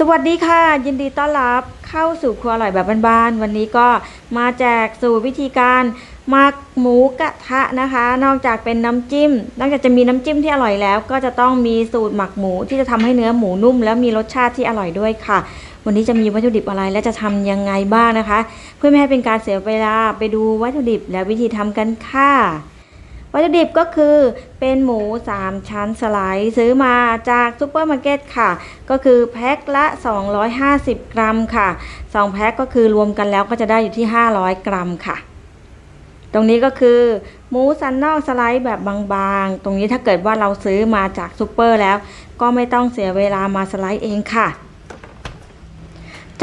สวัสดีค่ะ ยินดีต้อนรับเข้าสู่ครัวอร่อยแบบบ้านๆวันนี้ก็มาแจกสู่วิธีการหมักหมูกระทะนะคะ นอกจากเป็นน้ำจิ้มนอกจากจะมีน้ำจิ้มที่อร่อยแล้ว ก็จะต้องมีสูตรหมักหมูที่จะทำให้เนื้อหมูนุ่ม แล้วมีรสชาติที่อร่อยด้วยค่ะ วันนี้จะมีวัตถุดิบอะไรและจะทำยังไงบ้างนะคะ เพื่อไม่ให้เป็นการเสียเวลาไปดูวัตถุดิบและวิธีทำกันค่ะ วัตถุดิบก็คือเป็นหมู 3 ชั้นสไลด์ซื้อมาจากซูเปอร์มาร์เก็ตค่ะ ก็คือแพ็คละ 250 กรัมค่ะ 2 แพ็คก็คือรวมกันแล้วก็จะได้อยู่ที่ 500 กรัมค่ะ ตรงนี้ก็คือหมูสันนอกสไลด์แบบบางๆ ตรงนี้ถ้าเกิดว่าเราซื้อมาจากซูเปอร์แล้ว ก็ไม่ต้องเสียเวลามาสไลด์เองค่ะ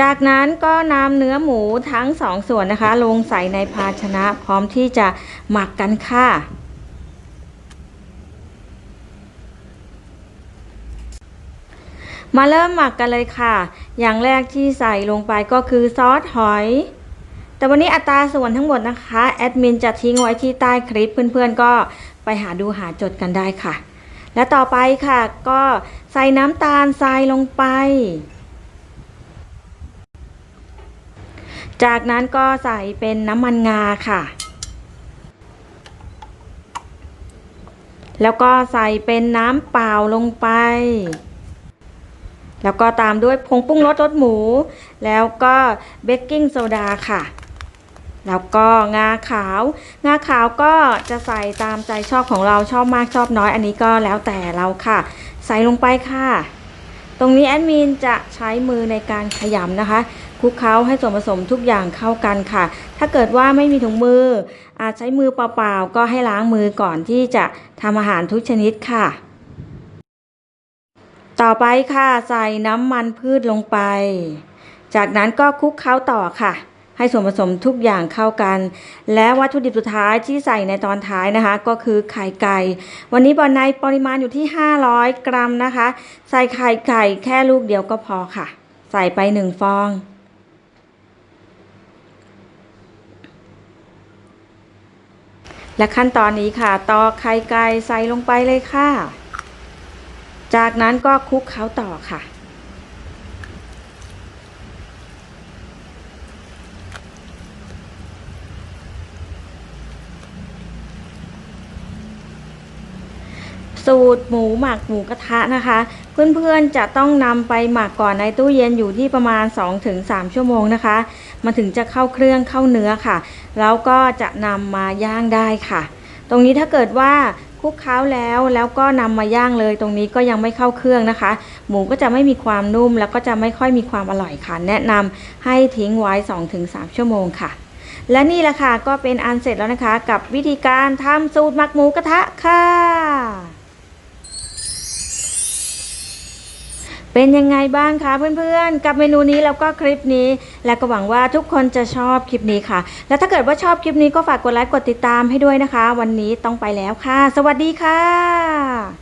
จากนั้นก็นำเนื้อหมูทั้งสองส่วนนะคะ ลงใส่ในภาชนะพร้อมที่จะหมักกันค่ะ มาเริ่มหมักกันเลยค่ะ อย่างแรกที่ใส่ลงไปก็คือซอสหอย แต่วันนี้อัตราส่วนทั้งหมดนะคะ แอดมินจะทิ้งไว้ที่ใต้คลิปเพื่อนๆ ก็ไปหาดูหาจดกันได้ค่ะ และต่อไปค่ะ ก็ใส่น้ำตาลทรายลงไป จากนั้นก็ใส่เป็นน้ำมันงาค่ะ แล้วก็ใส่เป็นน้ำเปล่าลงไป แล้วก็ตามด้วยผงปรุงรสรสหมู แล้วก็เบกกิ้งโซดาค่ะ แล้วก็งาขาว งาขาวก็จะใส่ตามใจชอบของเราชอบมากชอบน้อย อันนี้ก็แล้วแต่เราค่ะ ใส่ลงไปค่ะ ตรงนี้แอดมินจะใช้มือในการขยำนะคะคลุกเคล้าให้ส่วนผสมทุกอย่างเข้ากันค่ะ ถ้าเกิดว่าไม่มีถุงมืออาจใช้มือเปล่าๆก็ให้ล้างมือก่อนที่จะทำอาหารทุกชนิดค่ะ ต่อไปค่ะใส่น้ำมันพืชลงไป จากนั้นก็คลุกเคล้าต่อค่ะ ให้ส่วนผสมทุกอย่างเข้ากัน และวัตถุดิบสุดท้ายที่ใส่ในตอนท้ายนะคะ ก็คือไข่ไก่ วันนี้บอลในปริมาณอยู่ที่ 500 กรัมนะคะ ใส่ไข่ไก่แค่ลูกเดียวก็พอค่ะ ใส่ไปหนึ่งฟอง และขั้นตอนนี้ค่ะตอกไข่ไก่ใส่ลงไปเลยค่ะ จากนั้นก็คลุกเคล้าต่อค่ะ สูตรหมูหมักหมูกระทะนะคะ เพื่อนๆจะต้องนำไปหมักก่อนในตู้เย็นอยู่ที่ประมาณ 2-3 ชั่วโมงนะคะ มันถึงจะเข้าเครื่องเข้าเนื้อค่ะ แล้วก็จะนำมาย่างได้ค่ะตรงนี้ถ้าเกิดว่าคลุกเคล้าแล้วแล้วก็นำมาย่างเลยตรงนี้ก็ยังไม่เข้าเครื่องนะคะ หมูก็จะไม่มีความนุ่ม แล้วก็จะไม่ค่อยมีความอร่อยค่ะ แนะนำให้ทิ้งไว้ 2-3 ชั่วโมงค่ะ และนี่แหละค่ะก็เป็นอันเสร็จแล้วนะคะ กับวิธีการทำสูตรหมักหมูกระทะค่ะ เป็นยังไงบ้างคะเพื่อนๆ กับเมนูนี้แล้วก็คลิปนี้ และก็หวังว่าทุกคนจะชอบคลิปนี้ค่ะ และถ้าเกิดว่าชอบคลิปนี้ก็ฝากกดไลค์กดติดตามให้ด้วยนะคะ วันนี้ต้องไปแล้วค่ะ สวัสดีค่ะ